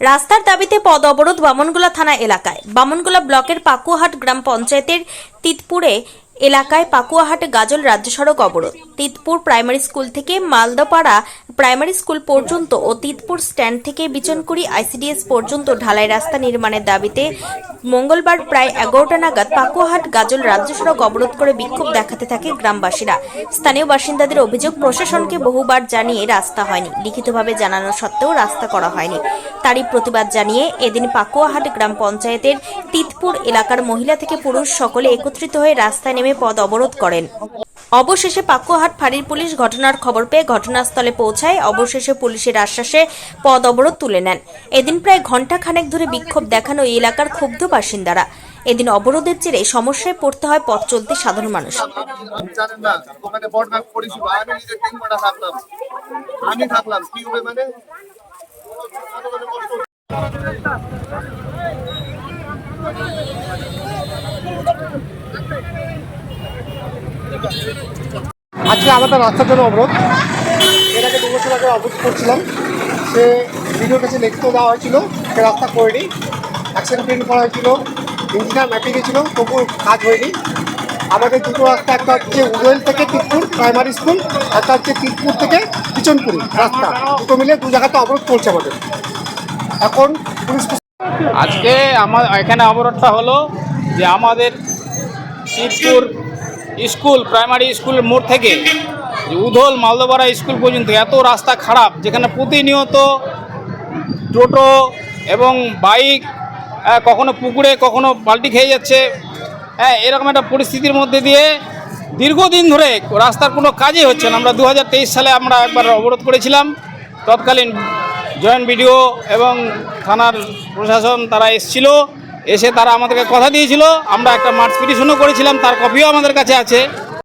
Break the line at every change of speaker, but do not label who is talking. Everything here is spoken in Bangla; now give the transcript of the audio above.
রাস্তার দাবিতে পদ অবরোধ বামনগোলা থানা এলাকায়। বামনগোলা ব্লকের পাকুয়াহাট গ্রাম পঞ্চায়েতের তিতপুরে এলাকায় পাকুয়াহাট গাজল রাজ্য সড়ক অবরোধ। তিতপুর প্রাইমারি স্কুল থেকে মালদাপাড়া প্রাইমারি স্কুল পর্যন্ত ও তিতপুর স্ট্যান্ড থেকে বিচনকুড়ি আইসিডিএস পর্যন্ত ঢালাই রাস্তা নির্মাণের দাবিতে মঙ্গলবার প্রায় এগারোটা নাগাদ পাকুয়াহাট গাজল রাজ্য সড়ক অবরোধ করে বিক্ষোভ দেখাতে থাকে গ্রামবাসীরা। স্থানীয় বাসিন্দাদের অভিযোগ, প্রশাসনকে বহুবার জানিয়ে রাস্তা হয়নি। লিখিতভাবে জানানো সত্ত্বেও রাস্তা করা হয়নি। তারই প্রতিবাদ জানিয়ে এদিন পাকুয়াহাট গ্রাম পঞ্চায়েতের তিতপুর এলাকার মহিলা থেকে পুরুষ সকলে একত্রিত হয়ে রাস্তায় নেমে পদ অবরোধ করেন। অবশেষে পাকুয়াহাট ফাঁড়ির পুলিশ ঘটনার খবর পেয়ে ঘটনাস্থলে পৌঁছায়। অবশেষে পুলিশের আশ্বাসে পদ অবরোধ তুলে নেন। এদিন প্রায় ঘণ্টা খানেক ধরে বিক্ষোভ দেখানো এই এলাকার ক্ষুব্ধ বাসিন্দারা। এদিন অবরোধের জেরে সমস্যায় পড়তে হয় পথ চলতে সাধারণ মানুষ।
আমি থাকলাম, কি হবে মানে?
আজকে আমাদের রাস্তার জন্য অবরোধ এর আগে দু বছর আগে অবরোধ করছিলাম। সে ভিডিওর কাছে লিখিত দেওয়া হয়েছিল, সে রাস্তা করেনি। অ্যাকশন প্রিন্ট করা হয়েছিল ইঞ্জিনিয়ার ম্যাপে গেছিল তবু কাজ হয়নি। আমাদের দুটো রাস্তা, একটা হচ্ছে উদয়েল থেকে তিতপুর প্রাইমারি স্কুল একটা হচ্ছে তিরপুর থেকে কিচনপুরি রাস্তা। দুটো মিলে দু জায়গাতে অবরোধ চলছে আমাদের। এখন
আজকে আমার এখানে অবরোধটা হলো যে আমাদের শিবপুর স্কুল প্রাইমারি স্কুলের মোড় থেকে উধল মালদপাড়া স্কুল পর্যন্ত এত রাস্তা খারাপ যেখানে প্রতিনিয়ত টোটো এবং বাইক আহ, কখনো পুকুরে কখনো বাল্টি খেয়ে যাচ্ছে হ্যাঁ এরকম একটা পরিস্থিতির মধ্যে দিয়ে দীর্ঘদিন ধরে রাস্তার কোনো কাজই হচ্ছে না। আমরা দু হাজার তেইশ সালে আমরা একবার অবরোধ করেছিলাম তৎকালীন জয়েন্ট বিডিও এবং থানার প্রশাসন তারা এসেছিল, এসে তারা আমাদেরকে কথা দিয়েছিল। আমরা একটা মার্চ পিটিশনও করেছিলাম, তার কপিও আমাদের কাছে আছে।